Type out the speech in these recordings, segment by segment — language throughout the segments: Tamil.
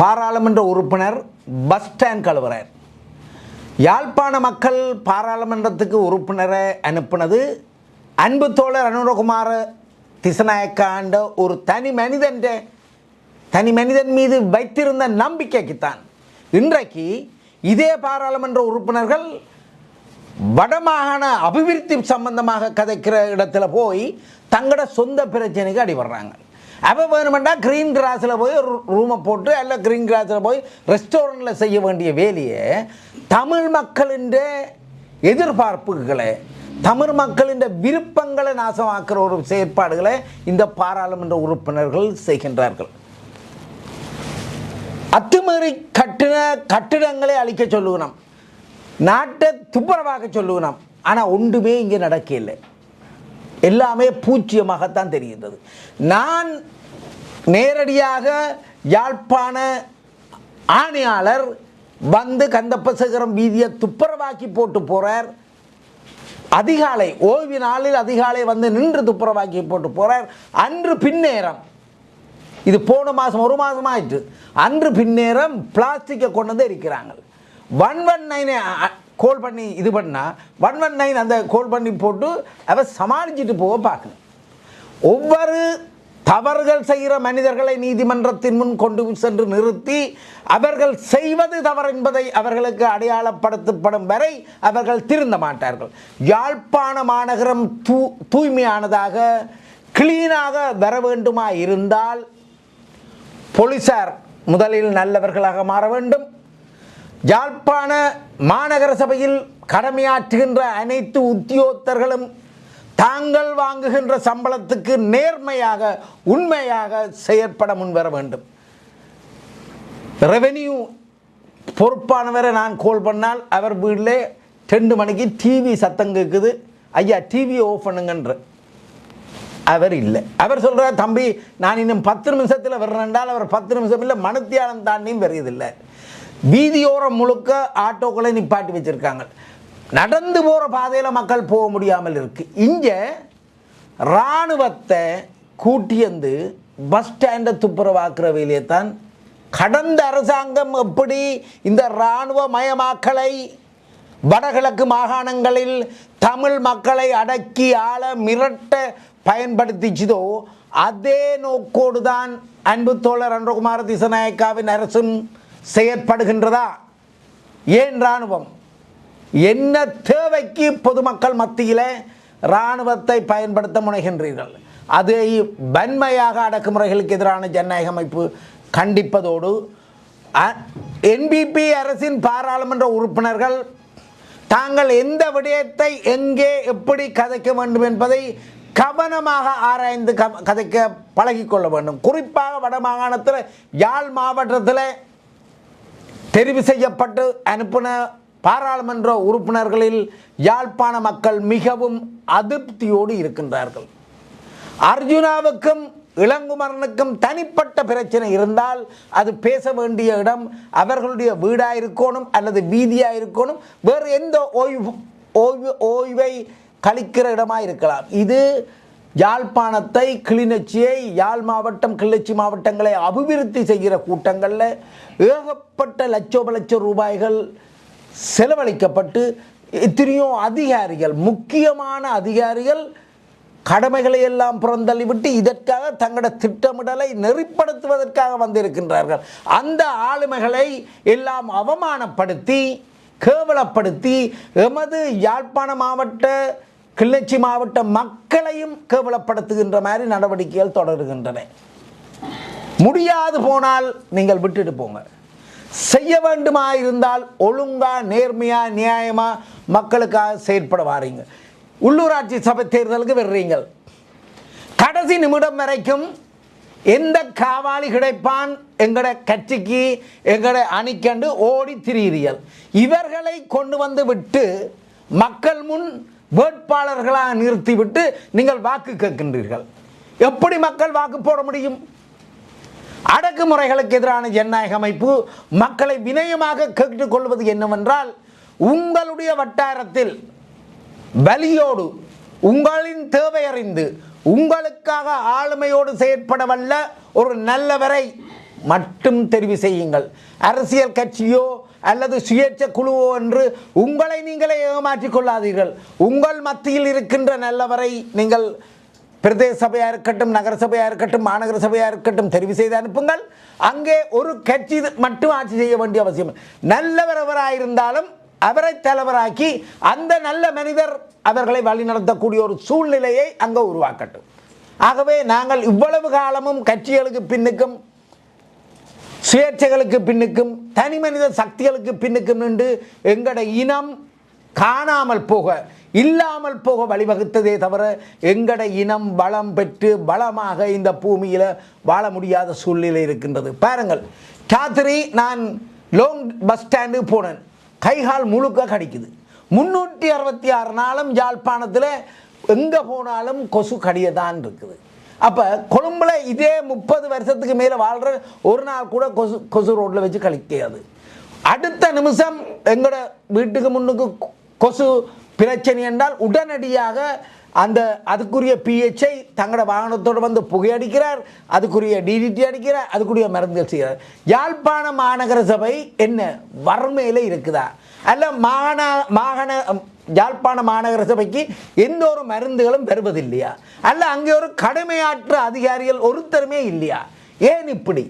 பாராளுமன்ற உறுப்பினர் பஸ் ஸ்டாண்ட் கழுவுறார். யாழ்ப்பாண மக்கள் பாராளுமன்றத்துக்கு உறுப்பினரை அனுப்புனது அன்பு தோழர் அனுரகுமார திசநாயக்காண்ட ஒரு தனி மனிதன் தனி மனிதன் மீது வைத்திருந்த நம்பிக்கைக்குத்தான். இன்றைக்கு இதே பாராளுமன்ற உறுப்பினர்கள் வடமாகாண அபிவிருத்தி சம்பந்தமாக கதைக்கிற இடத்துல போய் தங்களோட சொந்த பிரச்சனைக்கு அடிபடுறாங்க. அப்போ வேணுமெண்டா க்ரீன் கிராஸில் போய் ஒரு ரூமை போட்டு அல்ல க்ரீன் கிராஸில் போய் ரெஸ்டாரண்ட்டில் செய்ய வேண்டிய வேலையை தமிழ் மக்களின் எதிர்பார்ப்புகளை தமிழ் மக்களின் விருப்பங்களை நாசமாக்குற ஒரு செயற்பாடுகளை இந்த பாராளுமன்ற உறுப்பினர்கள் செய்கின்றார்கள். அத்துமீறி கட்டின கட்டிடங்களை அழிக்க சொல்லுகிறோம் நாட்டை துப்புரவாக்க சொல்லுகிறோம் ஆனால் ஒன்றுமே இங்கே நடக்கலை எல்லாமே பூச்சியமாகத்தான் தெரிகின்றது. நான் நேரடியாக யாழ்ப்பாண ஆணையாளர் வந்து கந்தப்பசகரம் வீதியை துப்புரவாக்கி போட்டு போகிறார் அதிகாலை ஓய்வு நாளில் அதிகாலை வந்து நின்று துப்புரவாக்கி போட்டு போகிறார் அன்று பின்னேரம். இது போன மாதம் ஒரு மாதம் ஆயிற்று. அன்று பின்னேரம் பிளாஸ்டிக்கை கொண்டு வந்து இருக்கிறாங்க ஒன் ஒன் நைன் கோல் பண்ணி இது பண்ணால் ஒன் ஒன் நைன் அந்த கோல் பண்ணி போட்டு அவ சமாளிச்சுட்டு போக பார்க்கணும். ஒவ்வொரு தவறுகள் செய்கிற மனிதர்களை நீதிமன்றத்தின் முன் கொண்டு சென்று நிறுத்தி அவர்கள் செய்வது தவறு என்பதை அவர்களுக்கு அடையாளப்படுத்தப்படும் வரை அவர்கள் திருந்த மாட்டார்கள். யாழ்ப்பாண மாநகரம் தூ தூய்மையானதாக கிளீனாக வர வேண்டுமா இருந்தால் போலீசார் முதலில் நல்லவர்களாக மாற வேண்டும். யாழ்ப்பாண மாநகர சபையில் கடமையாற்றுகின்ற அனைத்து உத்தியோகத்தர்களும் தாங்கள் வாங்குகின்ற சம்பளத்துக்கு நேர்மையாக உண்மையாக செயற்பட முன்வர வேண்டும். ரெவென்யூ பொறுப்பானவரை நான் கோல் பண்ணால் அவர் வீட்டில் ரெண்டு மணிக்கு டிவி சத்தம் கேட்குது. ஐயா டிவியை ஆஃப் பண்ணுங்கன்ற. அவர் இல்லை. அவர் சொல்கிறார் தம்பி நான் இன்னும் பத்து நிமிஷத்தில் வர்றேன்டால் அவர் பத்து நிமிஷம் இல்லை மனுத்தியாலம் தாண்டியும் வருவதில்லை வீதியோரம் முழுக்க ஆட்டோக்களை நிப்பாட்டி வச்சுருக்காங்க. நடந்து போகிற பாதையில் மக்கள் போக முடியாமல் இருக்குது இங்கே இராணுவத்தை கூட்டியந்து பஸ் ஸ்டாண்டை துப்புரவாக்குற வேலையை தான் கடந்த அரசாங்கம் எப்படி இந்த இராணுவ மயமாக்கலை வடகிழக்கு மாகாணங்களில் தமிழ் மக்களை அடக்கி ஆள மிரட்ட பயன்படுத்திச்சதோ அதே நோக்கோடு தான் அன்பு தோழர் அன்றகுமார திசநாயக்காவின் அரசும் செயற்படுகின்றதா? ஏன் இராணுவம்? என்ன தேவைக்கு பொதுமக்கள் மத்தியில் இராணுவத்தை பயன்படுத்த முனைகின்றீர்கள்? அதை வன்மையாக அடக்குமுறைகளுக்கு எதிரான ஜனநாயக அமைப்பு கண்டிப்பதோடு என்பிபி அரசின் பாராளுமன்ற உறுப்பினர்கள் தாங்கள் எந்த விடயத்தை எங்கே எப்படி கதைக்க வேண்டும் என்பதை கவனமாக ஆராய்ந்து க- கதைக்க பழகிக்கொள்ள வேண்டும். குறிப்பாக வட மாகாணத்தில் யாழ் மாவட்டத்தில் தெரிவு செய்யப்பட்டு அனுப்பின பாராளுமன்ற உறுப்பினர்களில் யாழ்ப்பாண மக்கள் மிகவும் அதிருப்தியோடு இருக்கின்றார்கள். அர்ஜுனாவுக்கும் இளங்குமரனுக்கும் தனிப்பட்ட பிரச்சனை இருந்தால் அது பேச வேண்டிய இடம் அவர்களுடைய வீடாக இருக்கணும் அல்லது வீதியாக இருக்கணும் வேறு எந்த ஓய்வு ஓய்வு ஓய்வை கழிக்கிற இடமாக இருக்கலாம் இது யாழ்ப்பாணத்தை கிளிநொச்சியை யாழ் மாவட்டம் கிளிநொச்சி மாவட்டங்களை அபிவிருத்தி செய்கிற கூட்டங்களில் ஏகப்பட்ட லட்சோப லட்சம் ரூபாய்கள் செலவழிக்கப்பட்டு எத்தனையோ அதிகாரிகள் முக்கியமான அதிகாரிகள் கடமைகளை எல்லாம் புறந்தள்ளிவிட்டு இதற்காக தங்களோட திட்டமிடலை நெறிப்படுத்துவதற்காக வந்திருக்கின்றார்கள். அந்த ஆளுமைகளை எல்லாம் அவமானப்படுத்தி கேவலப்படுத்தி எமது யாழ்ப்பாண மாவட்ட கிளிநொச்சி மாவட்ட மக்களையும் கேவலப்படுத்துகின்ற மாதிரி நடவடிக்கைகள் தொடருகின்றன. முடியாது போனால் நீங்கள் விட்டுட்டு போங்க. செய்ய வேண்டுமா இருந்தால் ஒழுங்கா நேர்மையா நியாயமா மக்களுக்காக செயற்பட வாரீங்க. உள்ளூராட்சி சபை தேர்தலுக்கு வர்றீங்க கடைசி நிமிடம் வரைக்கும் எந்த காவாலி கிடைப்பான் எங்கட கட்சிக்கு எங்கட அணிக்கண்டு ஓடி திரியிறியல் இவர்களை கொண்டு வந்து விட்டு மக்கள் முன் வேட்பாளர்களாக நிறுத்திவிட்டு நீங்கள் வாக்கு கேட்கின்றீர்கள். எப்படி மக்கள் வாக்கு போட முடியும்? அடக்குமுறைகளுக்கு எதிரான ஜனநாயக அமைப்பு மக்களை வினயமாக கேட்டுக்கொள்வது என்னவென்றால் உங்களுடைய வட்டாரத்தில் வலியோடு உங்களின் தேவை அறிந்து உங்களுக்காக ஆளுமையோடு செயற்பட வல்ல ஒரு நல்லவரை மட்டும் தெரிவு செய்யுங்கள். அரசியல் கட்சியோ அல்லது சுயேட்சை குழுவோ என்று உங்களை நீங்களே ஏமாற்றிக் கொள்ளாதீர்கள். உங்கள் மத்தியில் இருக்கின்ற நல்லவரை நீங்கள் பிரதேச சபையாக இருக்கட்டும் நகர சபையாக இருக்கட்டும் மாநகர சபையாக இருக்கட்டும் தெரிவு செய்து அனுப்புங்கள். அங்கே ஒரு கட்சி மட்டும் ஆட்சி செய்ய வேண்டிய அவசியம். இல்லை. நல்லவர் எவராயிருந்தாலும் அவரை தலைவராக்கி அந்த நல்ல மனிதர் அவர்களை வழிநடத்தக்கூடிய ஒரு சூழ்நிலையை அங்கே உருவாக்கட்டும். ஆகவே நாங்கள் இவ்வளவு காலமும் கட்சிகளுக்கு பின்னுக்கும் சுயேட்சைகளுக்கு பின்னுக்கும் தனி மனித சக்திகளுக்கு பின்னுக்கும் நின்று எங்கட இனம் காணாமல் போக இல்லாமல் போக வழிவகுத்ததே தவிர எங்கட இனம் வளம் பெற்று பலமாக இந்த பூமியில் வாழ முடியாத சூழ்நிலை இருக்கின்றது. பாருங்கள் ராத்திரி நான் லோங் பஸ் ஸ்டாண்டு போனேன். கைகால் முழுக்க கடிக்குது. முன்னூற்றி அறுபத்தி ஆறு நாளும் யாழ்ப்பாணத்தில் எங்கே போனாலும் கொசு கடியதான் இருக்குது. அப்போ கொழும்புல இதே முப்பது வருஷத்துக்கு மேலே வாழ்கிற ஒரு நாள் கூட கொசு கொசு ரோட்டில் வச்சு கழிக்காது. அடுத்த நிமிஷம் எங்களோட வீட்டுக்கு முன்னுக்கு கொ- கொசு பிரச்சனை என்றால் உடனடியாக அந்த அதுக்குரிய பிஹெச்ஐ தங்களோட வாகனத்தோடு வந்து புகையடிக்கிறார் அதுக்குரிய டிடிடி அடிக்கிறார் அதுக்குரிய மருந்துகள் செய்கிறார். யாழ்ப்பாண மாநகர சபை என்ன வறுமையில் இருக்குதா? அல்ல மாகாண மாகாண யாழ்ப்பாண மாநகர சபைக்கு எந்த ஒரு மருந்துகளும் பெறுவதில்லையா அல்ல அங்கே ஒரு கடுமையாற்ற அதிகாரிகள் ஒருத்தருமே இல்லையா? ஏன் இப்படி?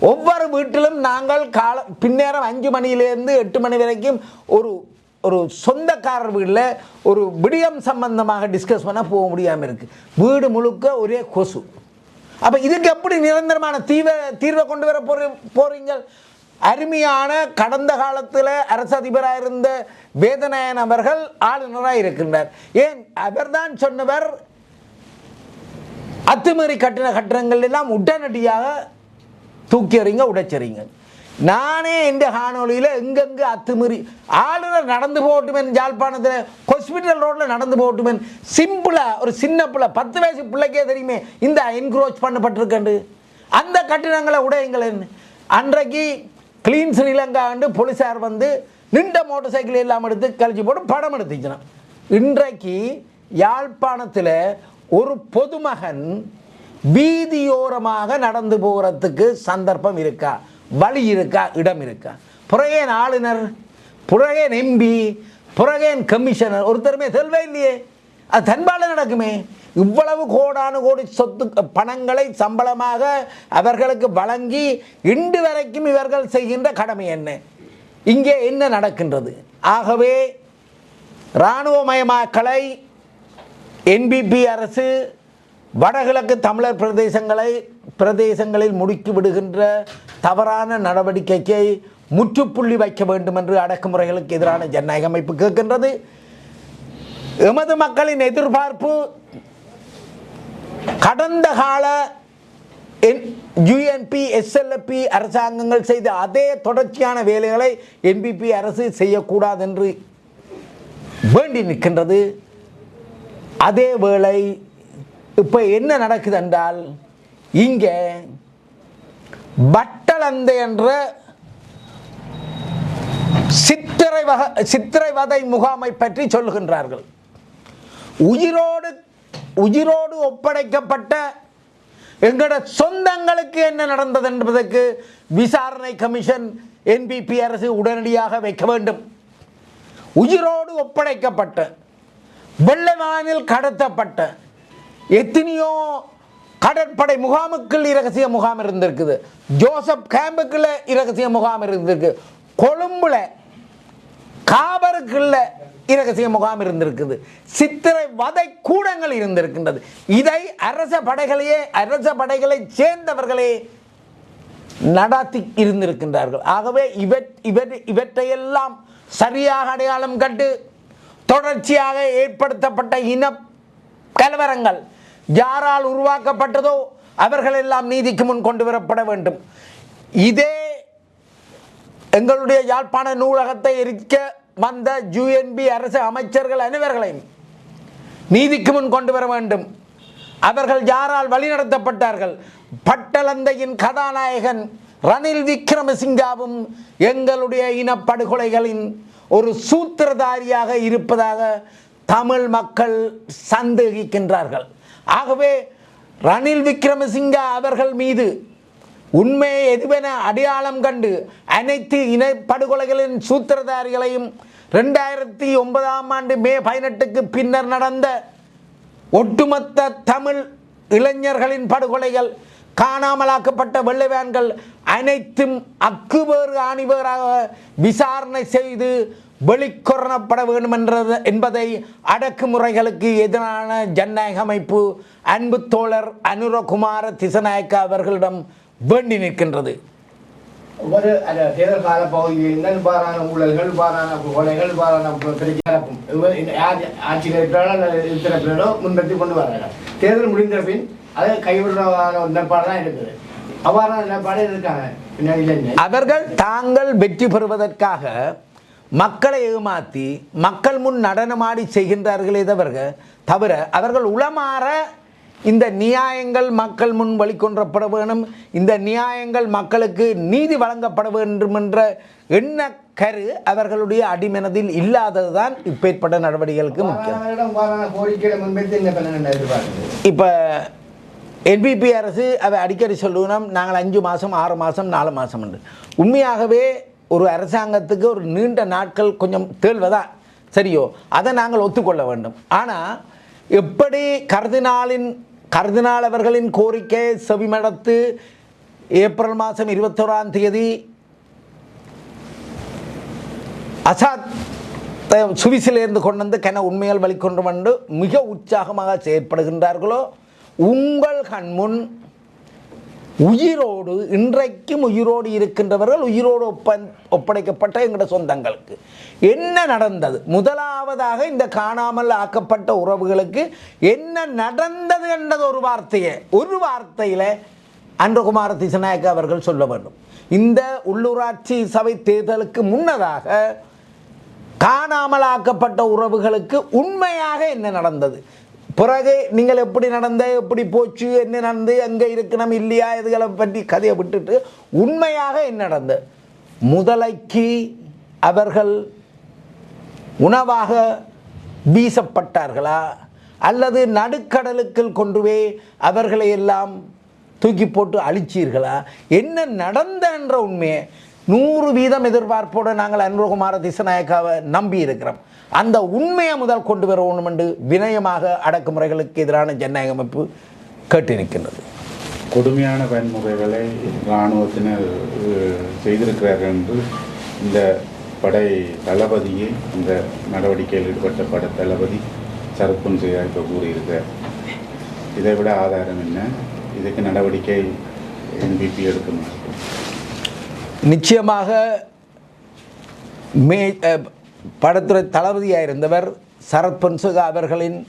ஒவ்வொரு வீட்டிலும் நாங்கள் கால பின்னேரம் அஞ்சு மணியிலேருந்து எட்டு மணி வரைக்கும் ஒரு ஒரு சொந்தக்காரர் வீட்டில் ஒரு விடியம் சம்பந்தமாக டிஸ்கஸ் பண்ண போக முடியாமல் இருக்குது வீடு முழுக்க ஒரே கொசு. அப்போ இதுக்கு எப்படி நிரந்தரமான தீவிர தீர்வை கொண்டு வர போற போகிறீங்கள் அருமையான கடந்த காலத்தில் அரசு அதிபராக இருந்த வேதநாயன் அவர்கள் ஆளுநராக இருக்கின்றார். ஏன்? அவர்தான் சொன்னவர் அத்துமீறி கட்டின கட்டணங்கள் எல்லாம் உடனடியாக தூக்கி எறிங்க உடைச்சறிங்க நானே இந்த காணொலியில் எங்கெங்கு அத்துமீறி ஆளுநர் நடந்து போகட்டுமேன் ஜாழ்ப்பாணத்தில் ஹாஸ்பிட்டல் ரோட்டில் நடந்து போகட்டுமேன் சிம்பிளாக ஒரு சின்ன பிள்ளை பத்து வயசு பிள்ளைக்கே தெரியுமே இந்த என்க்ரோச் பண்ணப்பட்டிருக்கண்டு அந்த கட்டிடங்களை உடையுங்களேன் அன்றைக்கு கிளீன் ஸ்ரீலங்கா வந்து போலீஸார் வந்து நின்ற மோட்டார் சைக்கிள் எல்லாம் எடுத்து கழிச்சு போட்டு படம் எடுத்துச்சுனா இன்றைக்கு யாழ்ப்பாணத்தில் ஒரு பொதுமகன் வீதியோரமாக நடந்து போகிறதுக்கு சந்தர்ப்பம் இருக்கா? வழி இருக்கா? இடம் இருக்கா? புறையன் ஆளுநர் புறகேன் எம்பி புறகேன் கமிஷனர் ஒருத்தருமே செல்வே இல்லையே. அது தன்பால நடக்குமே. இவ்வளவு கோடானு கோடி சொத்து பணங்களை சம்பளமாக அவர்களுக்கு வழங்கி இன்று வரைக்கும் இவர்கள் செய்கின்ற கடமை என்ன? இங்கே என்ன நடக்கின்றது? ஆகவே இராணுவமயமாக்கலை என்பிபி அரசு வடகிழக்கு தமிழர் பிரதேசங்களை பிரதேசங்களில் முடுக்கி விடுகின்ற தவறான நடவடிக்கைக்கு முற்றுப்புள்ளி வைக்க வேண்டும் என்று அடக்குமுறைகளுக்கு எதிரான ஜனநாயக அமைப்பு கேட்கின்றது. எமது மக்களின் எதிர்பார்ப்பு கடந்த கால யுஎன்பி எஸ்எல்எப்பி அரசாங்கங்கள் செய்த அதே தொடர்ச்சியான வேலைகளை என்பிபி அரசு செய்யக்கூடாது என்று வேண்டி நிற்கின்றது. அதே வேளை இப்போ என்ன நடக்குது என்றால் இங்கே பட்டளந்தை என்ற சித்திரை வக சித்திரைவதை முகாமை பற்றி சொல்லுகின்றார்கள். உயிரோடு உயிரோடு ஒப்படைக்கப்பட்ட எங்களோட சொந்தங்களுக்கு என்ன நடந்தது என்பதற்கு விசாரணை கமிஷன் என்பிபி அரசு உடனடியாக வைக்க வேண்டும். உயிரோடு ஒப்படைக்கப்பட்ட வெள்ளவானில் கடத்தப்பட்ட எத்தனையோ கடற்படை முகாமுக்குள் இரகசிய முகாம் இருந்திருக்குது. ஜோசப் கேம்புக்குள்ள இரகசிய முகாம் இருந்திருக்கு. கொழும்புல காபருக்குள்ள இரகசிய முகாம் இருந்திருக்குது. சித்திரை வதை கூடங்கள் இருந்திருக்கின்றது. இதை அரச படைகளையே அரச படைகளை சேர்ந்தவர்களே நடாத்தி இருந்திருக்கின்றார்கள். ஆகவே இவற் இவற் இவற்றையெல்லாம் சரியாக அடையாளம் கண்டு தொடர்ச்சியாக ஏற்படுத்தப்பட்ட இன கலவரங்கள் யாரால் உருவாக்கப்பட்டதோ அவர்கள் எல்லாம் நீதிக்கு முன் கொண்டு வரப்பட வேண்டும். இதே எங்களுடைய யாழ்ப்பாண நூலகத்தை எரிக்க வந்த யுஎன்பி அரசு அமைச்சர்கள் அனைவர்களையும் நீதிக்கு முன் கொண்டு வர வேண்டும். அவர்கள் யாரால் வழிநடத்தப்பட்டார்கள்? பட்டலந்தையின் கதாநாயகன் ரணில் விக்ரமசிங்காவும் எங்களுடைய இனப்படுகொலைகளின் ஒரு சூத்திரதாரியாக இருப்பதாக தமிழ் மக்கள் சந்தேகிக்கின்றார்கள். ஆகவே ரணில் விக்ரமசிங்கா அவர்கள் மீது உண்மையை எதுவென அடையாளம் கண்டு அனைத்து இனப்படுகொலைகளின் சூத்திரதாரிகளையும் ரெண்டாயிரத்தி ஒன்பதாம் ஆண்டு மே பதினெட்டுக்கு பின்னர் நடந்த ஒட்டுமொத்த தமிழ் இளைஞர்களின் படுகொலைகள் காணாமலாக்கப்பட்ட வெள்ளைவேன்கள் அனைத்தும் அக்குவேறு ஆணிவேறாக விசாரணை செய்து வெளிக்கொரணப்பட வேண்டும் என்றது என்பதை அடக்குமுறைகளுக்கு எதிரான ஜனநாயக அமைப்பு அன்பு தோழர் அனுரகுமார திசநாயக்க அவர்களிடம் வேண்டி நிற்கின்றது. ஒவ்வொரு தேர்தல் கால பகுதியில் இவ்வாறான ஊழல்கள் இவ்வாறான கொலைகள் இவர் இந்த யார் ஆட்சியில் இருக்கிறாரோ முன்னிறுத்தி கொண்டு வர்றாங்க தேர்தல் முடிந்த பின் அதை கைவிடுறதான நிலைப்பாடு தான் இருக்குது. அவ்வாறான நிலைப்பாடு இருக்காங்க அவர்கள் தாங்கள் வெற்றி பெறுவதற்காக மக்களை ஏமாற்றி மக்கள் முன் நடனமாடி செய்கின்றார்களே தவிர தவிர அவர்கள் உளமாற இந்த நியாயங்கள் மக்கள் முன் வழிகொன்றப்பட வேணும். இந்த நியாயங்கள் மக்களுக்கு நீதி வழங்கப்பட வேண்டும் என்ற எண்ண கரு அவர்களுடைய அடிமனதில் இல்லாததுதான் இப்பேற்பட்ட நடவடிக்கைகளுக்கு முக்கியம். இப்போ என்பிபி அரசு அதை அடிக்கடி சொல்லுவோம் நாங்கள் அஞ்சு மாதம் ஆறு மாதம் நாலு மாதம் என்று. உண்மையாகவே ஒரு அரசாங்கத்துக்கு ஒரு நீண்ட நாட்கள் கொஞ்சம் தேழ்வதான் சரியோ அதை நாங்கள் ஒத்துக்கொள்ள வேண்டும். ஆனால் எப்படி கர்தினாலின் கர்தினால் அவர்களின் கோரிக்கை செவிமடத்து ஏப்ரல் மாதம் இருபத்தோராம் தேதி அசாத் த- கொண்டு வந்து கன உண்மைகள் வழிகொண்டு வந்து மிக உற்சாகமாக செயற்படுகின்றார்களோ உங்கள் கண்முன் உயிரோடு இன்றைக்கும் உயிரோடு இருக்கின்றவர்கள் உயிரோடு ஒப்பன் ஒப்படைக்கப்பட்ட எங்களோட சொந்தங்களுக்கு. என்ன நடந்தது? முதலாவதாக இந்த காணாமல் ஆக்கப்பட்ட உறவுகளுக்கு என்ன நடந்தது என்றது ஒரு வார்த்தையை ஒரு வார்த்தையில் அன்றகுமார திசநாயக்க அவர்கள் சொல்ல வேண்டும். இந்த உள்ளூராட்சி சபை தேர்தலுக்கு முன்னதாக காணாமலாக்கப்பட்ட உறவுகளுக்கு உண்மையாக என்ன நடந்தது? பிறகு நீங்கள் எப்படி நடந்த எப்படி போச்சு என்ன நடந்து எங்கே இருக்கணும் இல்லையா இதுகளை பற்றி கதையை விட்டுட்டு உண்மையாக என்ன நடந்தது முதலைக்கு அவர்கள் உணவாக வீசப்பட்டார்களா? அல்லது நடுக்கடலுக்குள் கொண்டு போய் அவர்களை எல்லாம் தூக்கி போட்டு அழிச்சீர்களா? என்ன நடந்த என்ற உண்மையை நூறு வீதம் எதிர்பார்ப்போடு நாங்கள் அன்புகுமார திசநாயக்காவை நம்பி இருக்கிறோம் அந்த உண்மையை முதல் கொண்டு வர வேண்டும் என்று வினயமாக அடக்குமுறைகளுக்கு எதிரான ஜனநாயக அமைப்பு கேட்டிருக்கின்றது கொடுமையான வன்முறைகளை இராணுவத்தினர் செய்திருக்கிறார்கள் என்று இந்த படை தளபதியே இந்த நடவடிக்கையில் ஈடுபட்ட படை தளபதி சரத்புன் செய்தா இப்போ கூறியிருக்கிறார். இதை விட ஆதாரம் என்ன? இதுக்கு நடவடிக்கை என்பிபி எடுக்கணும் நிச்சயமாக மே படத்துறை தளபதியாக இருந்தவர் சரத் பொன்சுகா அவர்களின்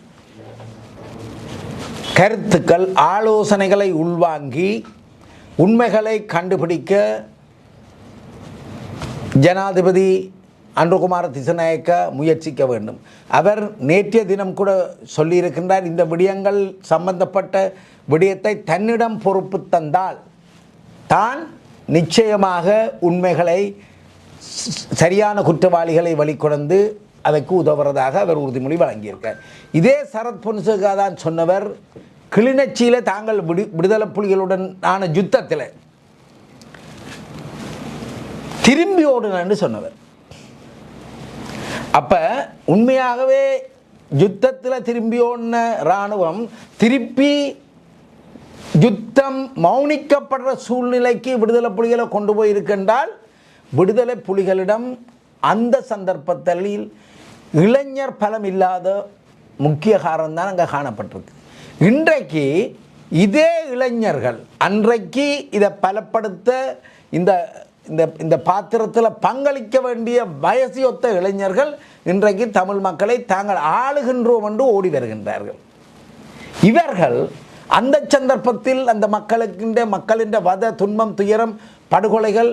கருத்துக்கள் ஆலோசனைகளை உள்வாங்கி உண்மைகளை கண்டுபிடிக்க ஜனாதிபதி அன்புகுமார திசநாயக்க முயற்சிக்க வேண்டும். அவர் நேற்றைய தினம் கூட சொல்லியிருக்கின்றார் இந்த விடயங்கள் சம்பந்தப்பட்ட விடயத்தை தன்னிடம் பொறுப்பு தந்தால் தான் நிச்சயமாக உண்மைகளை சரியான குற்றவாளிகளை வெளிக்கொணர்ந்து அதற்கு உதவுறதாக அவர் உறுதிமொழி வழங்கியிருக்கார். இதே சரத் பொன்சேகா தான் சொன்னவர் கிளிநொச்சியில் தாங்கள் விடு விடுதலை புலிகளுடன் ஆன யுத்தத்தில் திரும்பி ஓடுனன்னு சொன்னவர். அப்போ உண்மையாகவே யுத்தத்தில் திரும்பி ஓடின இராணுவம் திருப்பி யுத்தம் மௌனிக்கப்படுற சூழ்நிலைக்கு விடுதலை புலிகளை கொண்டு போயிருக்கின்றால் விடுதலை புலிகளிடம் அந்த சந்தர்ப்பத்தில் இளைஞர் பலம் இல்லாத முக்கிய காரணம் தான் அங்கே காணப்பட்டிருக்கு. இன்றைக்கு இதே இளைஞர்கள் அன்றைக்கு இதை பலப்படுத்த இந்த இந்த இந்த பாத்திரத்தில் பங்களிக்க வேண்டிய வயசியொத்த இளைஞர்கள் இன்றைக்கு தமிழ் மக்களை தாங்கள் ஆளுகின்றோம் என்று ஓடி வருகின்றார்கள். இவர்கள் அந்த சந்தர்ப்பத்தில் அந்த மக்களுக்கின்ற மக்களின் வத துன்பம் துயரம் படுகொலைகள்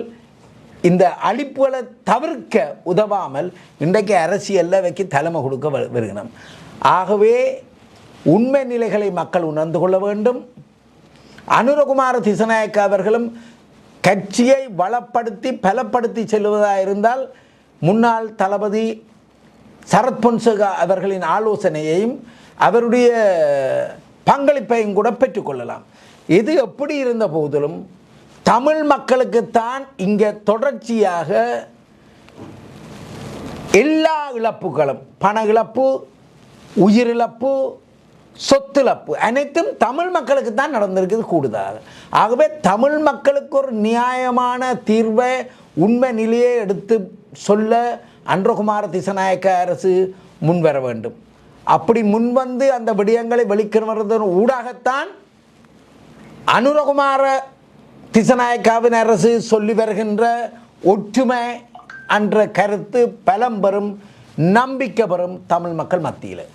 இந்த அழிப்புகளை தவிர்க்க உதவாமல் இன்றைக்கு அரசியலில் வைக்க தலைமை கொடுக்க வருகிறோம். ஆகவே உண்மை நிலைகளை மக்கள் உணர்ந்து கொள்ள வேண்டும். அனுரகுமார திசநாயக்க அவர்களும் கட்சியை வளப்படுத்தி பலப்படுத்தி செல்வதாக இருந்தால் முன்னாள் தளபதி சரத் பொன்சேகா அவர்களின் ஆலோசனையையும் அவருடைய பங்களிப்பையும் கூட பெற்றுக்கொள்ளலாம் இது எப்படி இருந்த போதிலும் தமிழ் மக்களுக்குத்தான் இங்கே தொடர்ச்சியாக எல்லா இழப்புகளும் பண இழப்பு உயிரிழப்பு சொத்திழப்பு அனைத்தும் தமிழ் மக்களுக்கு தான் நடந்திருக்குது கூடுதலாக. ஆகவே தமிழ் மக்களுக்கு ஒரு நியாயமான தீர்வை உண்மை நிலையை எடுத்து சொல்ல அன்றகுமார திசநாயக்க அரசு முன்வர வேண்டும். அப்படி முன்வந்து அந்த விடயங்களை வெளிக்கொணர்வதன் ஊடாகத்தான் அனுரகுமார திசநாயக்காவின் அரசு சொல்லி வருகின்ற ஒற்றுமை என்ற கருத்து பலம் பெறும் நம்பிக்கை பெறும் தமிழ் மக்கள் மத்தியில்.